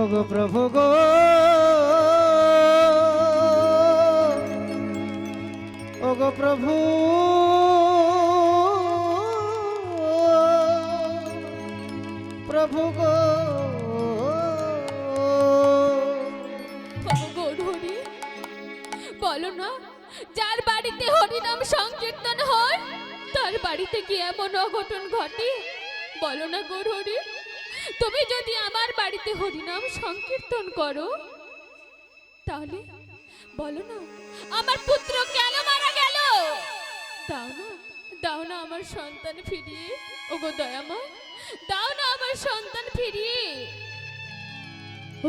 ওগো প্রভু গো। ওগো প্রভু। প্রভু গো। বলো না, যার বাড়িতে হরিনাম সংকীর্তন হয়, তার বাড়িতে কি এমন অঘটন ঘটে? বলো না গৌরহরি তুমি যদি আমার বাড়িতে হরিনাম সংকীর্তন করো, তাহলে বলো না, আমার পুত্র কেন মারা গেল? দাও না দাও না আমার সন্তান ফিরিয়ে। ওগো দয়াময়, দাও না আমার সন্তান ফিরিয়ে।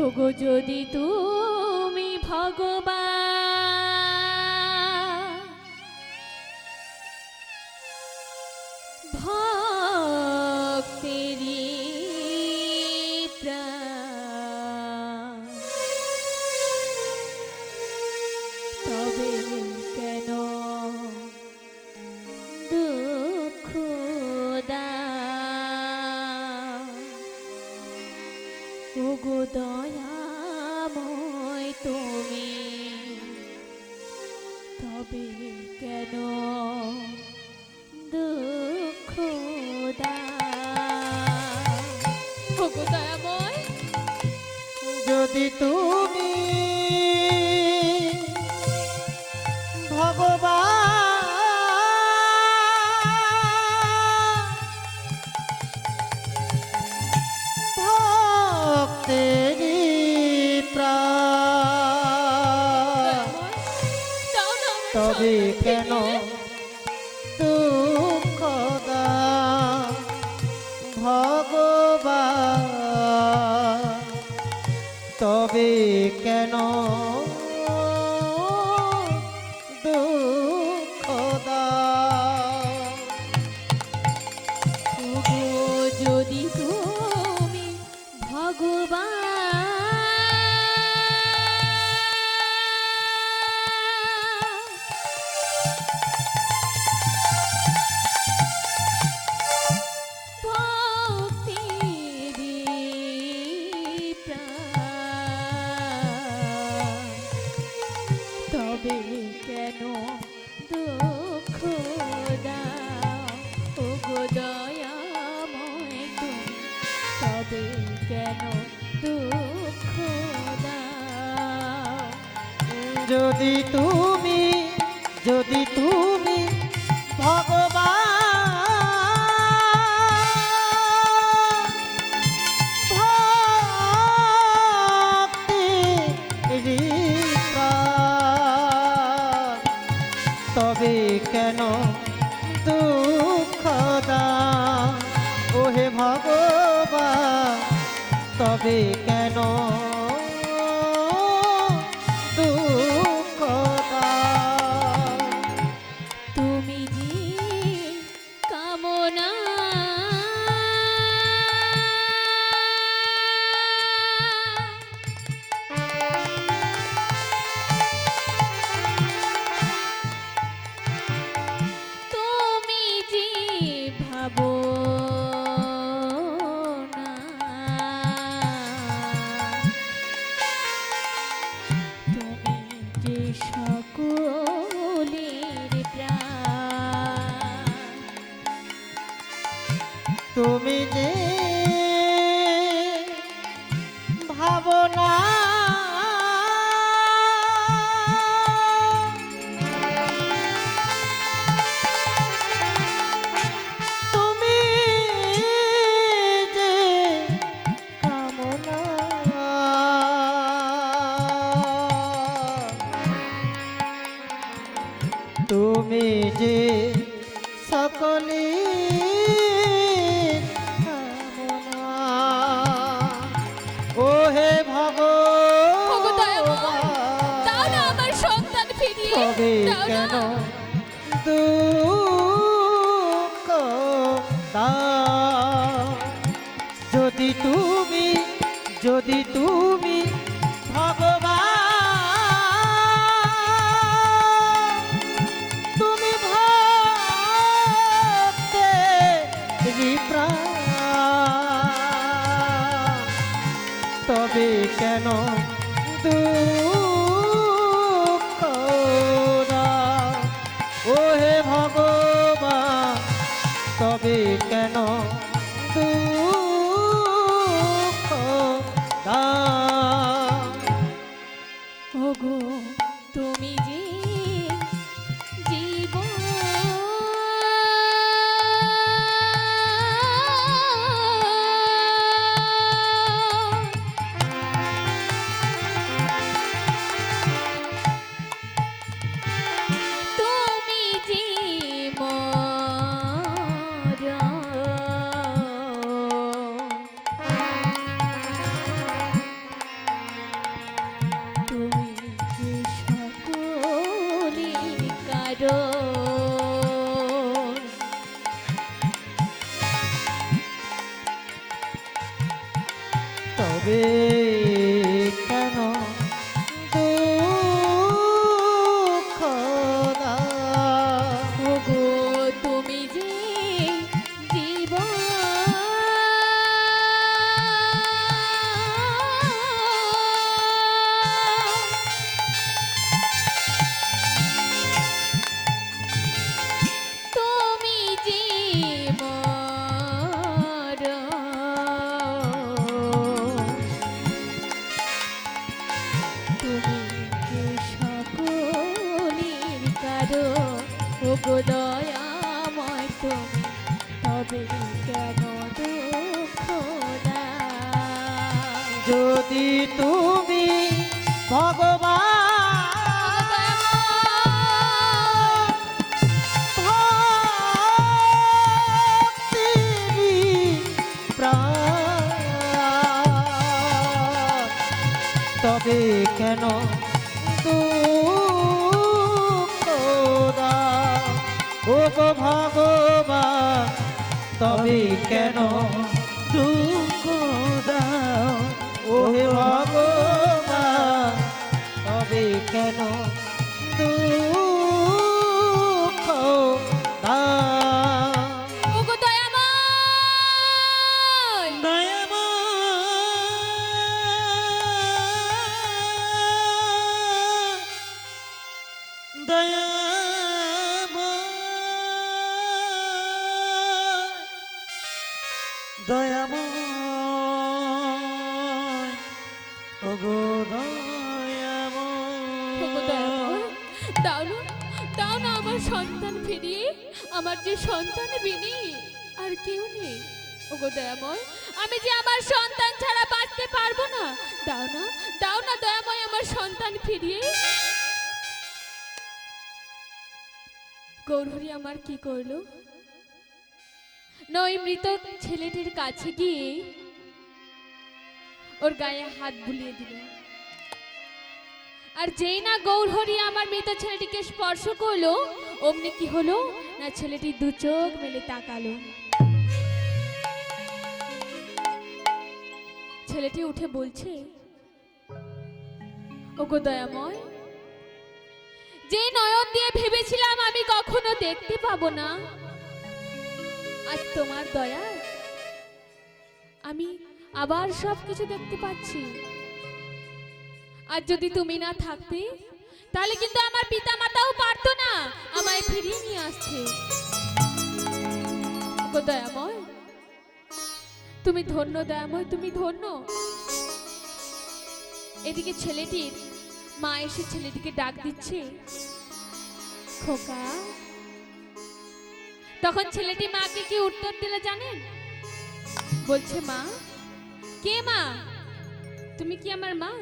ওগো যদি তুমি ভগবান দয়াময় তুমি। তবে কেন দুঃখ দয়াময়? যদি তুমি তবে যদি তুমি যদি তুমি ভগবান তবে কেন দুঃখ দাও ওহে ভগবান তবে কেন দাও তবে কেন? ও ভগবান তবে কেন? দয়াময় ওগো দয়াময়, দাও না দাও না আমার সন্তান ফিরিয়ে, আমার যে সন্তান বিনি, আর কেউ নেই। ওগো দয়াময়, আমি যে আমার সন্তান ছাড়া বাঁচতে পারব না। দাও না দাও না দয়াময় আমার সন্তান ফিরিয়ে গৌরহরি আমার কি করল? নয় মৃত ছেলেটির কাছে গিয়ে ওর গায়ে হাত বুলিয়ে দিল। আর যেই না গৌরহরি আমার মৃত ছেলেটিকে স্পর্শ করল, অমনি কি হলো? না ছেলেটি দু চোখ মেলে তাকালো। ছেলেটি উঠে বলছে, ওগো দয়াময় যে নয়ন দিয়ে ভেবেছিলাম আমি কখনো দেখতে পাবো না। আজ তোমার দয়া আমি আবার সব কিছু দেখতে পাচ্ছি। আর যদি তুমি না থাকতে, তাহলে কিন্তু আমার পিতা মাতাও পারতো না আমায় ফিরিয়ে নিয়ে আসছে দয়াময়, তুমি ধন্য দয়াময়, তুমি ধন্য। এদিকে ছেলেটির মা এসে ছেলেটিকে ডাক দিচ্ছে, খোকা। তখন ছেলেটি মাকে কি উত্তর দিলে জানেন? বলছে, মা। কে মা? তুমি কি আমার মা?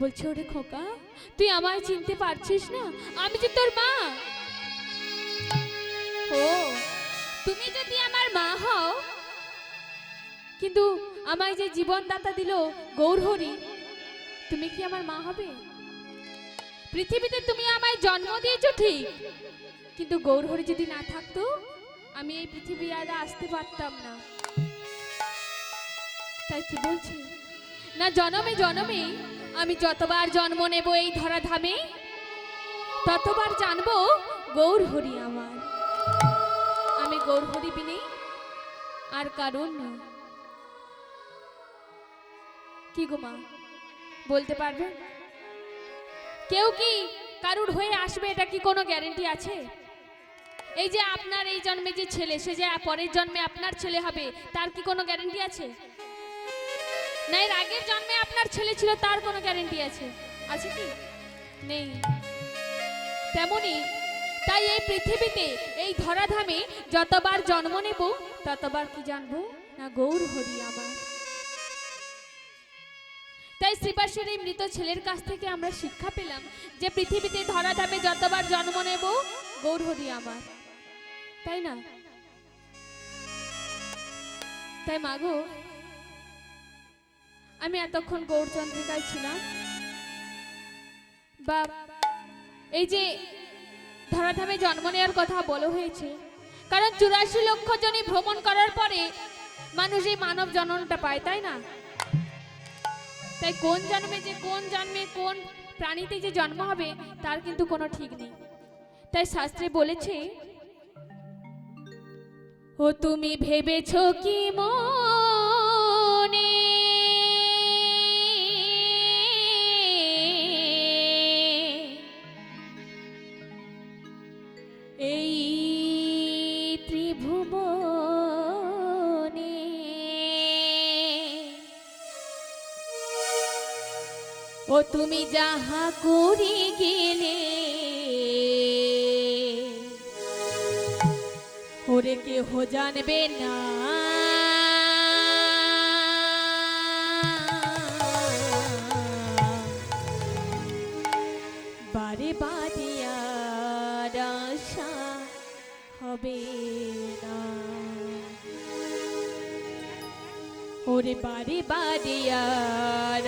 বলছে, ওরে খোকা, তুই আমায় চিনতে পারছিস না, আমি যে তোর মা। ও, তুমি যদি আমার মা হও, কিন্তু আমায় যে জীবনদাতা দিল গৌরহরি, তুমি কি আমার মা হবে? পৃথিবীতে তুমি আমায় জন্ম দিয়েছ ঠিক। কিন্তু গৌরহরি যদি না থাকতো, আমি এই পৃথিবী আর আসতে পারতাম না। তাই কি বলছি? না জনমে জনমে আমি যতবার জন্ম নেব এই ধরাধামে, ততবার জানব গৌরহরি আমার। আমি গৌরহরি বিনে আর কারণ না কি গো মা, বলতে পারবে? কেউ কি কারুর হয়ে আসবে? এটা কি কোনো গ্যারেন্টি আছে? এই যে আপনার এই জন্মে যে ছেলে, সে যে পরের জন্মে আপনার ছেলে হবে, তার কি কোনো গ্যারেন্টি আছে? না, এর আগের জন্মে আপনার ছেলে ছিল, তার কোনো গ্যারেন্টি আছে? আছে কি? নেই। তেমনি তাই এই পৃথিবীতে, এই ধরাধামে যতবার জন্ম নেব, ততবার কি জানব? না, গৌর হরি আমার। তাই শ্রীবাসের এই মৃত ছেলের কাছ থেকে আমরা শিক্ষা পেলাম যে পৃথিবীতে ধরাধামে যতবার জন্ম নেব, গৌর হরি আমার। তাই না? তাই মাগো আমি এতক্ষণ গৌরচন্দ্রিকায় ছিলাম। বা এই যে ধরাধামে জন্ম নেওয়ার কথা বলা হয়েছে, কারণ চুরাশি লক্ষ জনই ভ্রমণ করার পরে মানুষ এই মানব জননটা পায়, তাই না? তাই কোন জন্মে যে কোন জন্মে কোন প্রাণীতে যে জন্ম হবে, তার কিন্তু কোনো ঠিক নেই। তাই শাস্ত্রে বলেছে, ও তুমি ভেবেছ কি মনে? এই ত্রিভুবনে ও তুমি যাহা করি গেলে। ওরে কেহ জানবে না। ওরে বারে বারে আর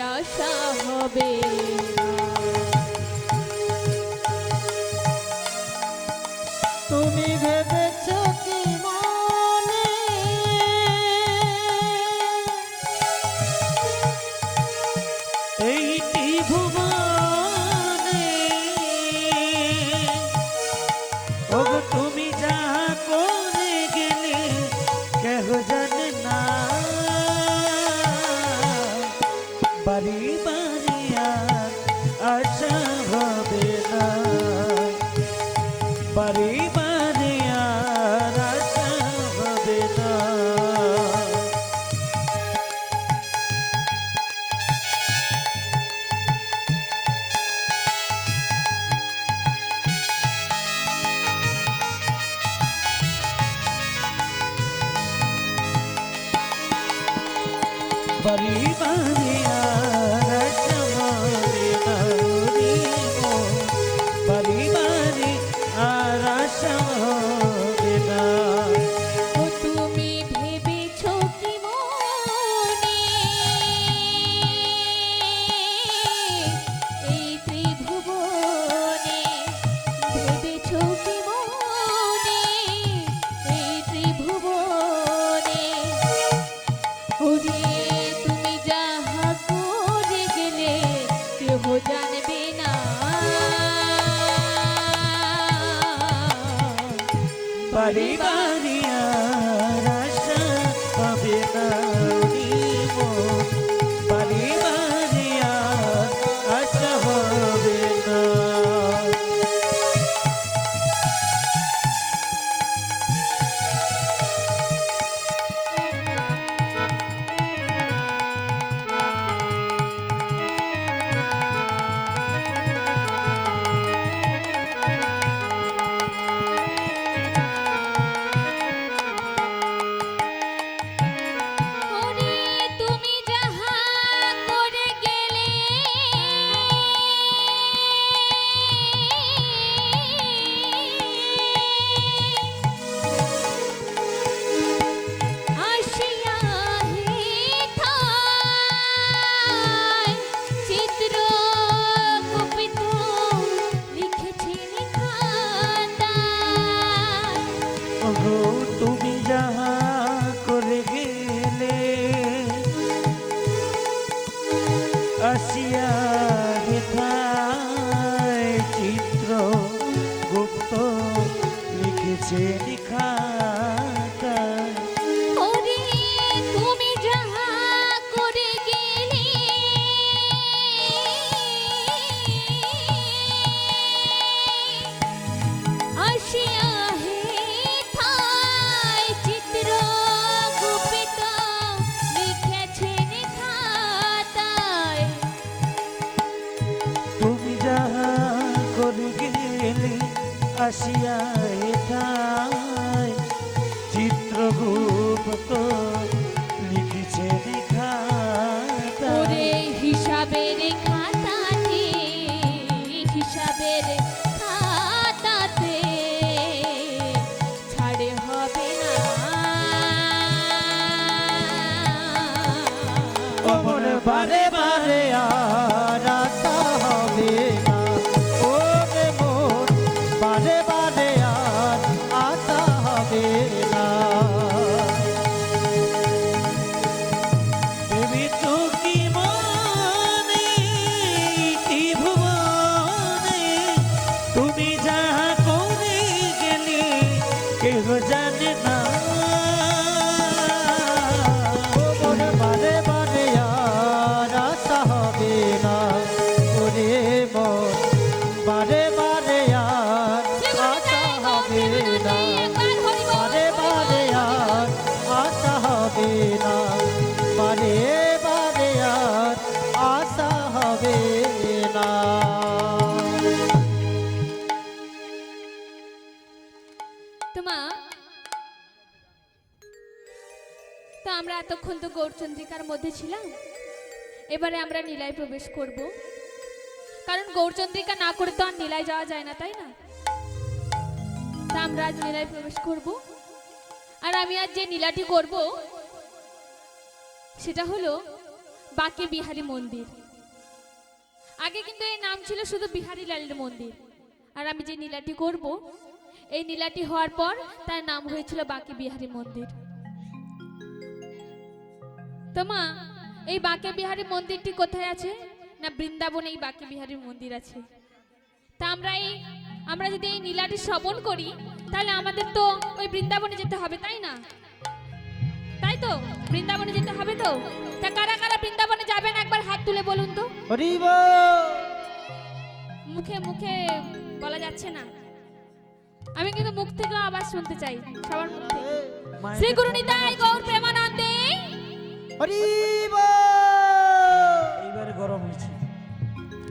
বাড়ি গৌরচন্দ্রিকার মধ্যে ছিলাম? এবারে আমরা নীলায় প্রবেশ করব। কারণ গৌরচন্দ্রিকা না করে তো আর নীলায় যাওয়া যায় না, তাই না? তা আমরা আজ নীলায় প্রবেশ করব। আর আমি আজ যে নীলাটি করব, সেটা হলো বাকে বিহারি মন্দির। আগে কিন্তু এই নাম ছিল শুধু বিহারি লালের মন্দির। আর আমি যে নীলাটি করব, এই নীলাটি হওয়ার পর তার নাম হয়েছিল বাকে বিহারি মন্দির। তোমা এই বাঁকে বিহারী মন্দিরটি কোথায় আছে? না বৃন্দাবনে এই বাঁকে বিহারীর মন্দির আছে? তা আমরা এই আমরা যদি এই নীলাটি শ্রবণ করি তাহলে আমাদের তো ওই বৃন্দাবনে যেতে হবে তাই না? তাই তো? বৃন্দাবনে যেতে হবে তো? তা কারা কারা বৃন্দাবনে যাবেন একবার হাত তুলে বলুন তো? মুখে মুখে বলা যাচ্ছে না। আমি কিন্তু মুখ থেকে আবার শুনতে চাই সবার মুখ থেকে। শ্রী গুরু নিতাই গৌর প্রেমানন্দে এইবার গরম হয়েছে।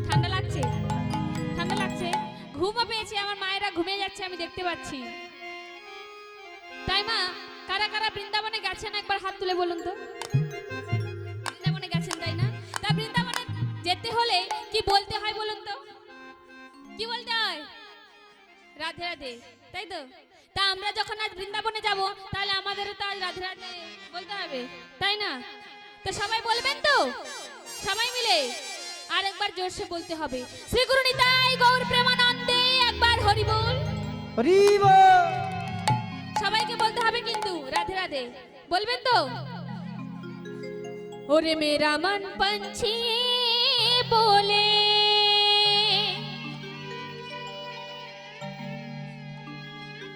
ঠান্ডা লাগছে? ঠান্ডা লাগছে? ঘুমও পেয়েছি আমার মায়েরা ঘুমিয়ে যাচ্ছে আমি দেখতে পাচ্ছি। তাই মা কারা কারা বৃন্দাবনে গেছেন? একবার হাত তুলে বলুন তো। বৃন্দাবনে গেছেন তাই না? তা বৃন্দাবনে যেতে হলে কি বলতে হয় বলুন তো? কি বলতে হয়? রাধে রাধে তাই তো? তা আমরা যখন আজ বৃন্দাবনে যাব তাহলে আমাদের তো আজ রাধে রাধে বলতে হবে তাই না? তো সবাই বলবেন তো? সবাই মিলে আরেকবার জোরসে বলতে হবে। শ্রী গুরু নিতাই গৌর প্রেমানন্দে একবার হরি বল। হরি বল। সবাইকে বলতে হবে কিন্তু রাধে রাধে বলবেন তো? ওরে মেরা মন পঞ্ছি बोले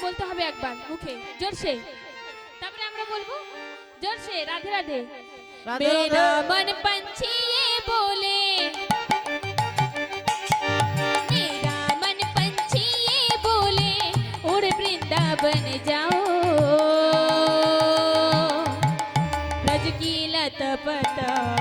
বলতে হবে একবার মুখে জোরসে তারপরে আমরা বলবো জোরসে রাধে রাধে রাধে मेरा রাধে। मन पंछी ये बोले मेरा मन पंछी ये बोले उड़ वृंदावन जाओ ब्रज की लत पताओ